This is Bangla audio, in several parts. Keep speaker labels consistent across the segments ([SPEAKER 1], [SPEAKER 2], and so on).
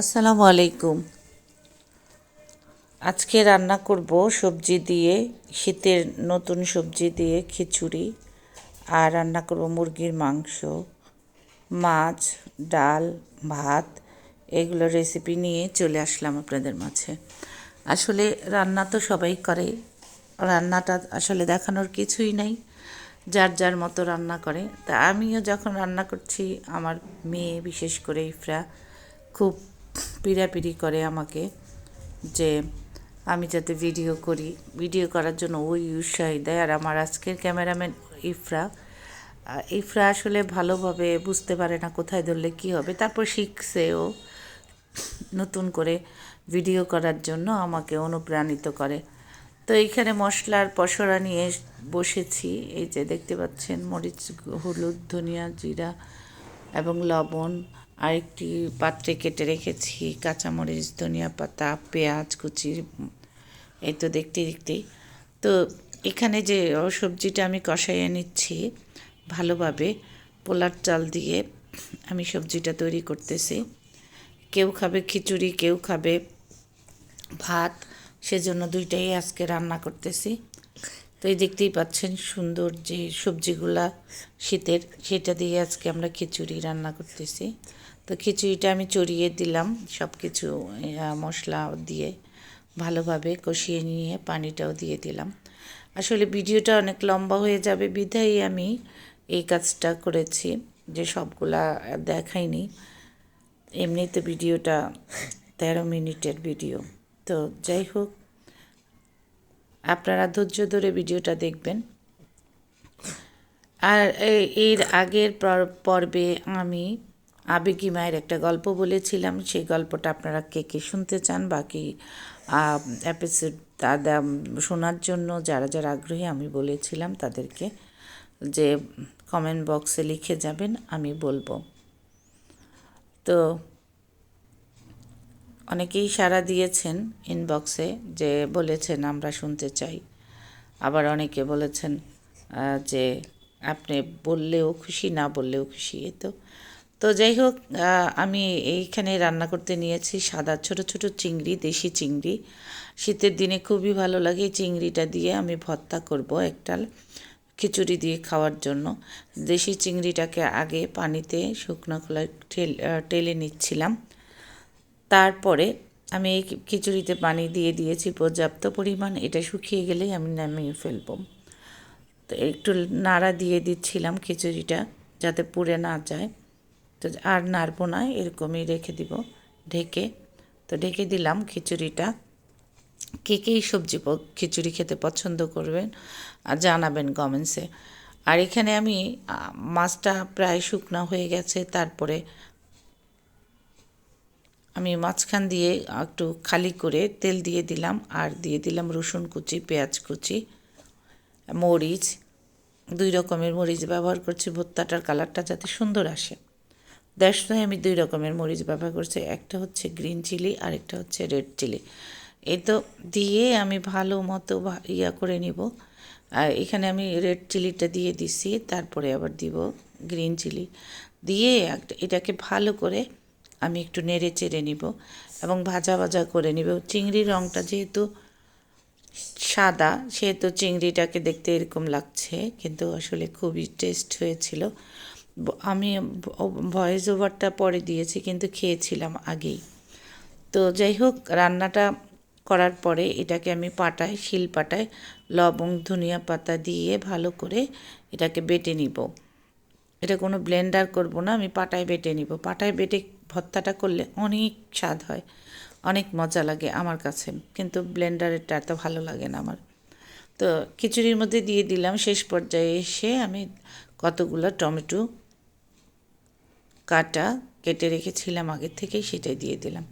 [SPEAKER 1] আসসালামু আলাইকুম। আজকে রান্না করব সবজি দিয়ে, শীতের নতুন সবজি দিয়ে খিচুড়ি, আর রান্না করব মুরগির মাংস, মাছ, ডাল, ভাত, এগুলো রেসিপি নিয়ে চলে আসলাম আপনাদের মাঝে। আসলে রান্না তো সবাই করে, রান্নাটা আসলে দেখানোর কিছুই নাই, যার যার মতো রান্না করে। তা আমিও যখন রান্না করছি, আমার মেয়ে বিশেষ করে ইফরা খুব পিড়াপিড়ি করে আমাকে যে আমি যাতে ভিডিও করি। ভিডিও করার জন্য ওই উৎসাহী দেয়। আর আমার আজকের ক্যামেরাম্যান ইফরা। ইফরা আসলে ভালোভাবে বুঝতে পারে না কোথায় ধরলে কী হবে। তারপর শিখছে ও নতুন করে ভিডিও করার জন্য আমাকে অনুপ্রাণিত করে। তো এইখানে মশলার পসরা নিয়ে বসেছি। এই যে দেখতে পাচ্ছেন, মরিচ, হলুদ, ধনিয়া, জিরা এবং লবণ। আরেকটি পাত্রে কেটে রেখেছি, কাঁচামরিচ, ধনিয়া পাতা, পেঁয়াজ, কুচি, এই তো দেখতে দেখতেই। তো এখানে যে সবজিটা আমি কষাইয়ে নিচ্ছি ভালোভাবে, পোলার চাল দিয়ে আমি সবজিটা তৈরি করতেছি। কেউ খাবে খিচুড়ি, কেউ খাবে ভাত, সেজন্য দুইটাই আজকে রান্না করতেছি। তো এই দেখতেই পাচ্ছেন সুন্দর যে সবজিগুলা শীতের, সেটা দিয়ে আজকে আমরা খিচুড়ি রান্না করতেছি। তো খিচুড়িটা আমি চড়িয়ে দিলাম সব কিছু মশলা দিয়ে ভালোভাবে কষিয়ে নিয়ে পানিটাও দিয়ে দিলাম। আসলে ভিডিওটা অনেক লম্বা হয়ে যাবে বিধায় আমি এই কাজটা করেছি যে সবগুলা দেখাইনি। এমনিতে ভিডিওটা তেরো মিনিটের ভিডিও। তো যাই হোক, আপনারা ধৈর্য ধরে ভিডিওটা দেখবেন। আর এর আগের পর- পর্বে আমি আবেগী মায়ের একটা গল্প বলেছিলাম। সেই গল্পটা আপনারা কে কে শুনতে চান, বাকি এপিসোড তাদের শোনার জন্য যারা যারা আগ্রহী, আমি বলেছিলাম তাদেরকে যে কমেন্ট বক্সে লিখে যাবেন, আমি বলব। তো, অনেকেই সাড়া দিয়েছেন ইনবক্সে যে বলেছেন, আমরা শুনতে চাই। আবার অনেকে বলেছেন যে আপনি বললেও খুশি, না বললেও খুশি এই তো। তো যাই হোক আমি এইখানে রান্না করতে নিয়েছি সাদা ছোট ছোট চিংড়ি, দেশি চিংড়ি। শীতের দিনে খুবই ভালো লাগে চিংড়িটা দিয়ে আমি ভর্তা করব একটাল খিচুড়ি দিয়ে খাওয়ার জন্য। দেশি চিংড়িটাকে আগে পানিতে শুকনো ঠেল- টেলে নিচ্ছিলাম। তারপরে আমি এই খিচুড়িতে পানি দিয়ে দিয়েছি পর্যাপ্ত পরিমাণ। এটা শুকিয়ে গেলেই আমি নামিয়ে ফেলব। তো একটু নাড়া দিয়ে দিচ্ছিলাম খিচুড়িটা যাতে পুড়ে না যায়। তো আর নাড়বো না, এরকমই রেখে দিব ঢেকে। তো ঢেকে দিলাম খিচুড়িটা। কে কে সবজি খিচুড়ি খেতে পছন্দ করবেন, আর জানাবেন কমেন্টসে আর এখানে আমি মাছটা প্রায় শুকনো হয়ে গেছে, তারপরে আমি মাঝখান দিয়ে একটু খালি করে তেল দিয়ে দিলাম, আর দিয়ে দিলাম রসুন কুচি, পেঁয়াজ কুচি, মরিচ। দুই রকমের মরিচ ব্যবহার করছি, ভর্তাটার কালারটা যাতে সুন্দর আসে। ওয়াই আমি দুই রকমের মরিচ ব্যবহার করছি। একটা হচ্ছে গ্রিন চিলি আর একটা হচ্ছে রেড চিলি এই তো দিয়ে আমি ভালো মতো ইয়া করে নিব। আর এখানে আমি রেড চিলিটা দিয়ে দিছি, তারপরে আবার দিব গ্রিন চিলি দিয়ে এটাকে ভালো করে আমি একটু নেড়ে চেড়ে নিব এবং ভাজা ভাজা করে নিব। চিংড়ির রঙটা যেহেতু সাদা, সেহেতু চিংড়িটাকে দেখতে এরকম লাগছে, কিন্তু আসলে খুবই টেস্ট হয়েছিল। আমি ভয়েস ওভারটা পরে দিয়েছি, কিন্তু খেয়েছিলাম আগেই। তো যাই হোক, রান্নাটা করার পরে এটাকে আমি পাটায়, শিল পাটায় লবং ধনিয়া পাতা দিয়ে ভালো করে এটাকে বেটে নিব। এটা কোনো ব্লেন্ডার করব না, আমি পাটায় বেটে নিব। পাটায় বেটে ভর্তাটা করলে অনেক স্বাদ হয়, অনেক মজা লাগে আমার কাছে, কিন্তু ব্লেন্ডারেরটা এত ভালো লাগে না আমার। তো খিচুড়ির মধ্যে দিয়ে দিলাম, শেষ পর্যায়ে এসে আমি কতগুলো টমেটো কাটা কেটে রেখেছিলাম আগের থেকেই সেটাই দিয়ে দিলাম।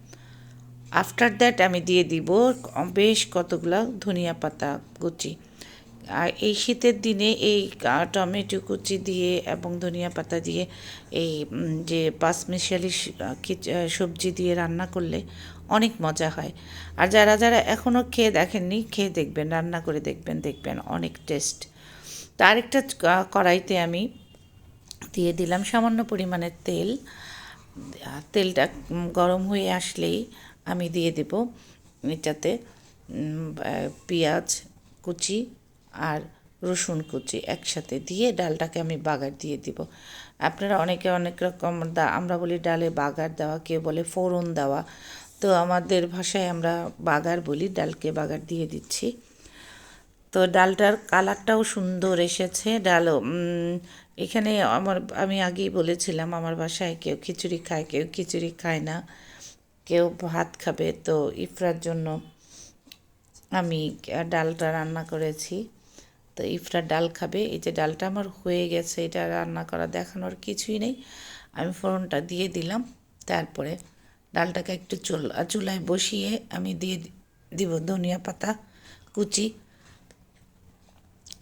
[SPEAKER 1] আফটার দ্যাট আমি দিয়ে দিব বেশ কতগুলো ধনিয়া পাতা কুচি। আর এই শীতের দিনে এই টমেটো কুচি দিয়ে এবং ধনিয়া পাতা দিয়ে এই যে পাঁচমিশালি সবজি দিয়ে রান্না করলে অনেক মজা হয়। আর যারা যারা এখনও খেয়ে দেখেননি খেয়ে দেখবেন রান্না করে দেখবেন দেখবেন অনেক টেস্ট তো আরেকটা আহ, কড়াইতে আমি দিয়ে দিলাম সামান্য পরিমাণের তেল। তেলটা গরম হয়ে আসলেই আমি দিয়ে দেব এটাতে পেঁয়াজ কুচি আর রসুন কুচি একসাথে দিয়ে ডালটাকে আমি বাগার দিয়ে দিব। আপনারা অনেকে অনেক রকম দা আমরা বলি ডালে বাগার দেওয়া কেউ বলে ফোড়ন দেওয়া। তো আমাদের ভাষায় আমরা বাগার বলি ডালকে বাগার দিয়ে দিচ্ছি। তো ডালটার কালারটাও সুন্দর এসেছে। উম, এখানে আমার, আমি আগেই বলেছিলাম, আমার বাসায় কেউ খিচুড়ি খায়, কেউ খিচুড়ি খায় না। কেউ ভাত খাবে, তো ইফরার জন্য আমি ডালটা রান্না করেছি। তো ইফরা ডাল খাবে, এই যে ডালটা আমার হয়ে গেছে, এটা রান্না করা, দেখানোর কিছুই নেই। আমি ফোড়নটা দিয়ে দিলাম, তারপরে ডালটাকে একটু চুল, চুলায় বসিয়ে আমি দিয়ে দিব ধনিয়া পাতা, কুচি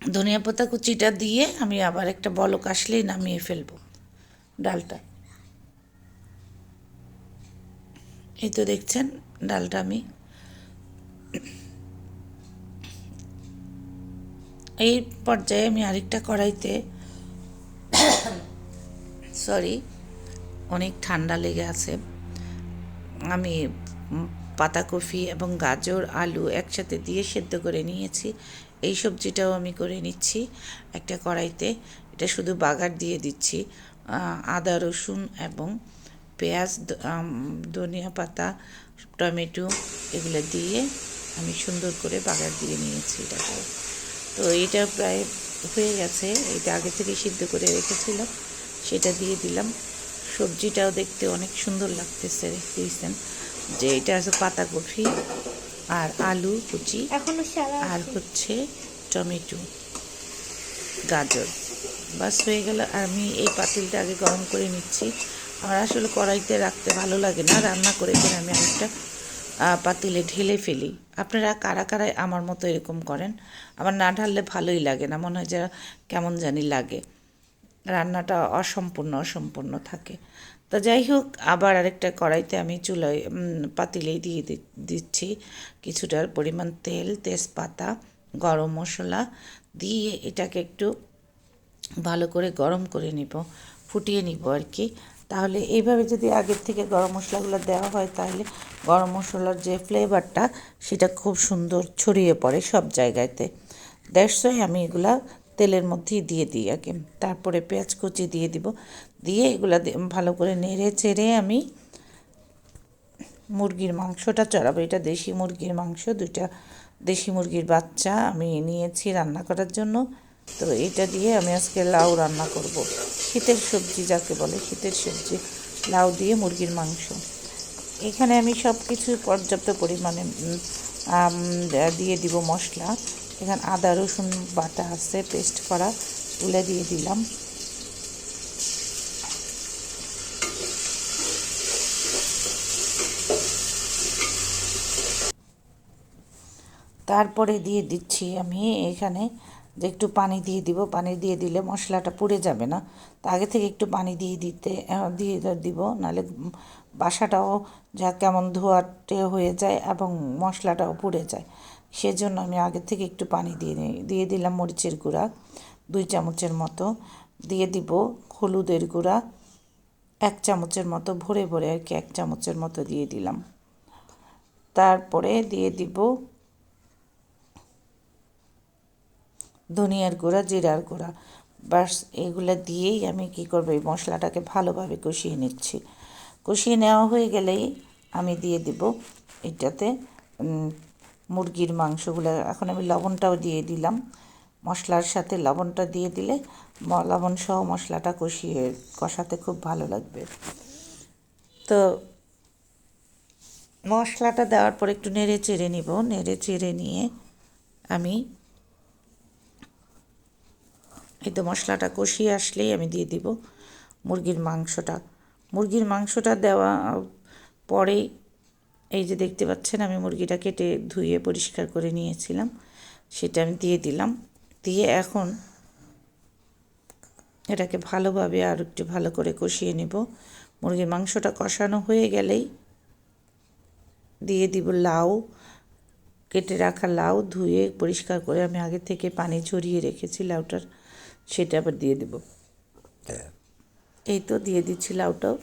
[SPEAKER 1] ধনিয়া পাতা কুচিটা দিয়ে আমি আবার একটা বলক আসলেই নামিয়ে ফেলব ডালটা। এই তো দেখছেন ডালটা আমি। এই পর্যায়ে আমি আরেকটা কড়াইতে সরি, অনেক ঠান্ডা লেগে আছে। আমি পাতাকপি এবং গাজর, আলু একসাথে দিয়ে সেদ্ধ করে নিয়েছি। এই সবজিটাও আমি করে নিচ্ছি একটা কড়াইতে। এটা শুধু বাগার দিয়ে দিচ্ছি। আদা, রসুন এবং পেঁয়াজ ধনিয়া পাতা, টমেটো এগুলো দিয়ে আমি সুন্দর করে বাগার দিয়ে নিয়েছি এটাকে। তো এটা প্রায় হয়ে গেছে। এটা আগে থেকে সিদ্ধ করে রেখেছিলাম সেটা দিয়ে দিলাম। সবজিটাও দেখতে অনেক সুন্দর লাগতেছে, দেখতেছেন যে এটা আছে পাতাকপি আর আলু কুচি
[SPEAKER 2] এখনও
[SPEAKER 1] আর হচ্ছে টমেটো। গাজর। বাস হয়ে গেল আমি এই পাতিলটা আগে গরম করে নিচ্ছি। আমার আসলে কড়াইতে রাখতে ভালো লাগে না রান্না করে কিনে আমি একটা পাতিলে ঢেলে ফেলি। আপনারা কারা কারা আমার মতো এরকম করেন? আমার না ঢাললে ভালোই লাগে না মনে হয় যে কেমন জানি লাগে। রান্নাটা অসম্পূর্ণ অসম্পূর্ণ থাকে। তো যাই হোক, আবার আরেকটা কড়াইতে আমি চুলায় পাতিলেই দিয়ে দিচ্ছি কিছুটার পরিমাণ তেল, তেজপাতা, গরম মশলা দিয়ে এটাকে একটু ভালো করে গরম করে নিব, ফুটিয়ে নিব আর কি। তাহলে এইভাবে যদি আগের থেকে গরম মশলাগুলো দেওয়া হয়, তাহলে গরম মশলার যে ফ্লেভারটা সেটা খুব সুন্দর ছড়িয়ে পড়ে সব জায়গাতে। দ্যাটস আমি এগুলা তেলের মধ্যেই দিয়ে দিই আগে। তারপরে পেঁয়াজ কুচি দিয়ে দিব। দিয়ে এগুলো ভালো করে নেড়ে চেড়ে আমি মুরগির মাংসটা চড়াবো। এটা দেশি মুরগির মাংস, দুইটা দেশি মুরগির বাচ্চা আমি নিয়েছি রান্না করার জন্য। তো এটা দিয়ে আমি আজকে লাউ রান্না করব। শীতের সবজি যাকে বলে, শীতের সবজি, লাউ দিয়ে মুরগির মাংস। এখানে আমি সব কিছু পর্যাপ্ত পরিমাণে দিয়ে দিব মশলা। এখানে আদা, রসুন বাটা আছে পেস্ট করা, তুলে দিয়ে দিলাম। তারপরে দিয়ে দিচ্ছি আমি এখানে যে একটু পানি দিয়ে দিব। পানি দিয়ে দিলে মশলাটা পুড়ে যাবে না। তো আগে থেকে একটু পানি দিয়ে দিতে দিয়ে দিব। নাহলে বাসাটাও যা কেমন ধোয়াটে হয়ে যায় এবং মশলাটাও পুড়ে যায়। সেজন্য আমি আগে থেকে একটু পানি দিয়ে নিই দিয়ে দিলাম মরিচের গুঁড়া, দুই চামচের মতো। দিয়ে দিব হলুদের গুঁড়া, এক চামচের মতো, ভরে ভরে আর কি এক চামচের মতো দিয়ে দিলাম। তারপরে দিয়ে দিব ধনিয়ার গুঁড়া, জিরার গুঁড়া। বাস এগুলো দিয়েই আমি কি করব, এই মশলাটাকে ভালোভাবে কষিয়ে নিচ্ছি। কষিয়ে নেওয়া হয়ে গেলেই আমি দিয়ে দিব এটাতে মুরগির মাংসগুলো। এখন আমি লবণটাও দিয়ে দিলাম। মশলার সাথে লবণটা দিয়ে দিলে লবণ সহ মশলাটা কষিয়ে কষাতে খুব ভালো লাগবে। তো মশলাটা দেওয়ার পর একটু নেড়ে চেড়ে নিব। নেড়ে চেড়ে নিয়ে আমি এই তো মশলাটা কষিয়ে আসলেই আমি দিয়ে দিব মুরগির মাংসটা। মুরগির মাংসটা দেওয়া পরে এই যে দেখতে পাচ্ছেন আমি মুরগিটা কেটে ধুয়ে পরিষ্কার করে নিয়েছিলাম। সেটা আমি দিয়ে দিলাম। দিয়ে এখন এটাকে ভালোভাবে আর একটু ভালো করে কষিয়ে নিব। মুরগির মাংসটা কষানো হয়ে গেলেই দিয়ে দিব লাউ। কেটে রাখা লাউ ধুয়ে পরিষ্কার করে আমি আগে থেকে পানি ঝরিয়ে রেখেছি লাউটার। সেটা আবার দিয়ে দেব। এই তো দিয়ে দিচ্ছি লাউটাও।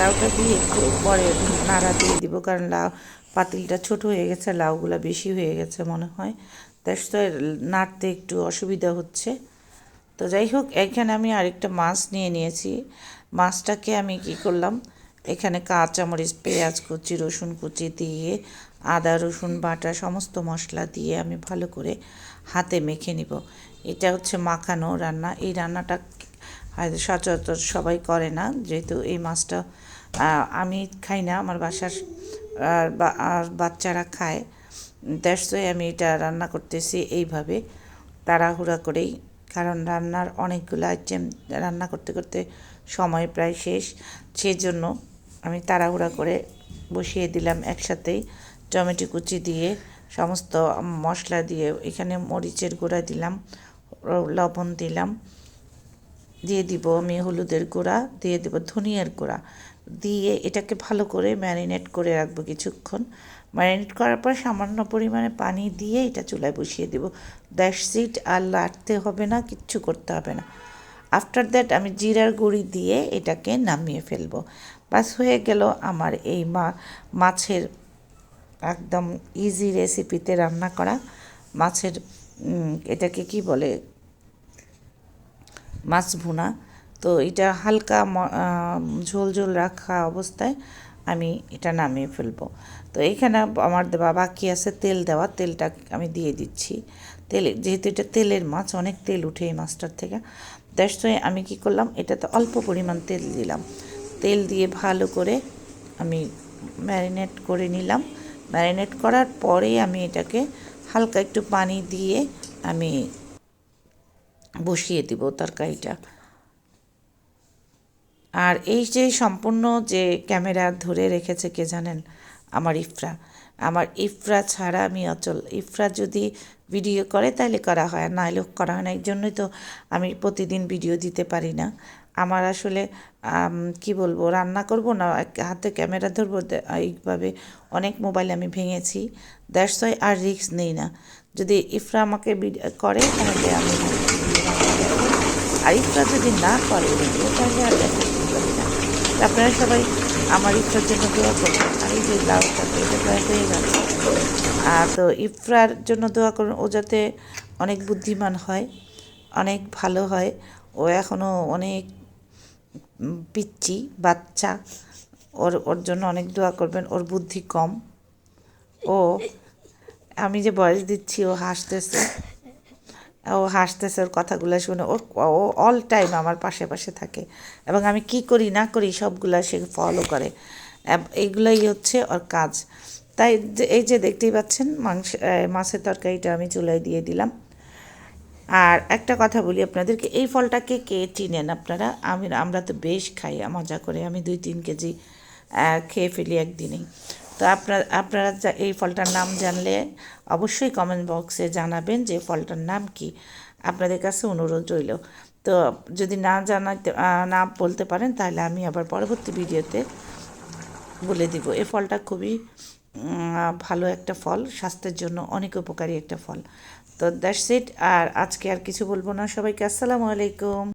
[SPEAKER 1] লাউটা দিয়ে একটু পরে নাড়া দিয়ে দিব, কারণ লাউ পাতিলটা ছোট হয়ে গেছে, লাউগুলো বেশি হয়ে গেছে মনে হয়। তাই নাড়তে একটু অসুবিধা হচ্ছে। তো যাই হোক, এখানে আমি আরেকটা মাছ নিয়ে নিয়েছি। মাছটাকে আমি কি করলাম, এখানে কাঁচামরিচ, পেঁয়াজ কুচি, রসুন কুচি দিয়ে আদা, রসুন বাটা, সমস্ত মশলা দিয়ে আমি ভালো করে হাতে মেখে নিব। এটা হচ্ছে মাখানো রান্না। এই রান্নাটা সচরাচর সবাই করে না, যেহেতু এই মাছটা আমি খাই না, আমার বাসার আর বাচ্চারা খায়। দ্যাটস আমি এটা রান্না করতেছি এইভাবে, তাড়াহুড়া করেই। কারণ রান্নার অনেকগুলো আইটেম রান্না করতে করতে সময় প্রায় শেষ। সেজন্য আমি তাড়াহুড়া করে বসিয়ে দিলাম একসাথেই। টমেটো কুচি দিয়ে, সমস্ত মশলা দিয়ে, এখানে মরিচের গুঁড়া দিলাম, লবণ দিলাম। দিয়ে দিব আমি হলুদের গুঁড়া, দিয়ে দিব ধনিয়ার গুঁড়া। দিয়ে এটাকে ভালো করে ম্যারিনেট করে রাখব কিছুক্ষণ। ম্যারিনেট করার পর সামান্য পরিমাণে পানি দিয়ে এটা চুলায় বসিয়ে দেবো। দ্যাটস ইট, আর লাটতে হবে না, কিচ্ছু করতে হবে না। আফটার দ্যাট আমি জিরার গুঁড়ি দিয়ে এটাকে নামিয়ে ফেলব। বাস হয়ে গেল আমার এই মা, মাছের একদম ইজি রেসিপিতে রান্না করা। মাছের এটাকে কি বলে? মাছ ভুনা। তো এটা হালকা ঝোল ঝোল রাখা অবস্থায় আমি এটা নামিয়ে ফেলব। তো এখানে আমার দেওয়া বাকি আছে তেল দেওয়া, তেলটা আমি দিয়ে দিচ্ছি। তেল, যেহেতু এটা তেলের মাছ, অনেক তেল উঠে এই মাছটার থেকে। ওয়াই আমি কি করলাম, এটাতে অল্প পরিমাণ তেল দিলাম। তেল দিয়ে ভালো করে আমি ম্যারিনেট করে নিলাম। ম্যারিনেট করার পরেই আমি এটাকে হালকা একটু পানি দিয়ে আমি বসিয়ে দিব তরকারিটা। আর এই যে সম্পূর্ণ যে ক্যামেরা ধরে রেখেছে, কে জানেন? আমার ইফরা। আমার ইফরা ছাড়া আমি অচল। ইফরা যদি ভিডিও করে তাহলে করা হয়, আর নাহলে করা হয় না। এই জন্যই তো আমি প্রতিদিন ভিডিও দিতে পারি না। আমার আসলে কি বলব, রান্না করব না হাতে ক্যামেরা ধরবো এইভাবে অনেক মোবাইল আমি ভেঙেছি। দ্যাটস ওয়াই আর রিস্ক নেই না। যদি ইফরা আমাকে করে তাহলে আমি আর ইফরা যদি না করে, তাহলে আর আপনারা সবাই আমার ইফরার জন্য দোয়া করবেন। আর এই যে লাউটা তো এটা প্রায় হয়ে গেছে আর তো ইফরার জন্য দোয়া করুন, ও যাতে অনেক বুদ্ধিমান হয়, অনেক ভালো হয়। ও এখনও অনেক পিচ্ছি বাচ্চা। ওর ওর জন্য অনেক দোয়া করবেন, ওর বুদ্ধি কম। ও, আমি যে বয়স দিচ্ছি, ও হাসতেছে। ও হাসতেছে ওর কথাগুলো শুনে। ওর ও অল টাইম আমার পাশে পাশে থাকে। এবং আমি কি করি, না করি সবগুলা সে ফলো করে। এইগুলাই হচ্ছে ওর কাজ। তাই এই যে দেখতেই পাচ্ছেন, মাংস মাছের তরকারিটা আমি চুলায় দিয়ে দিলাম। আর একটা কথা বলি আপনাদেরকে, এই ফলটাকে কে চিনেন আপনারা? আমি, আমরা তো বেশ খাই, মজা করে। আমি দুই তিন কেজি খেয়ে ফেলি একদিনেই। তো আপনারা আপনারা এই ফলটার নাম জানলে অবশ্যই কমেন্ট বক্সে জানাবেন যে ফলটার নাম কি। আপনাদের কাছে অনুরোধ রইল। তো যদি না জানাতে না বলতে পারেন, তাহলে আমি আবার পরবর্তী ভিডিওতে বলে দিব। এই ফলটা খুবই ভালো একটা ফল, স্বাস্থ্যের জন্য অনেক উপকারী একটা ফল। তো দ্যাটস ইট আর আজকে আর কিছু বলব না। সবাইকে আসসালামু আলাইকুম।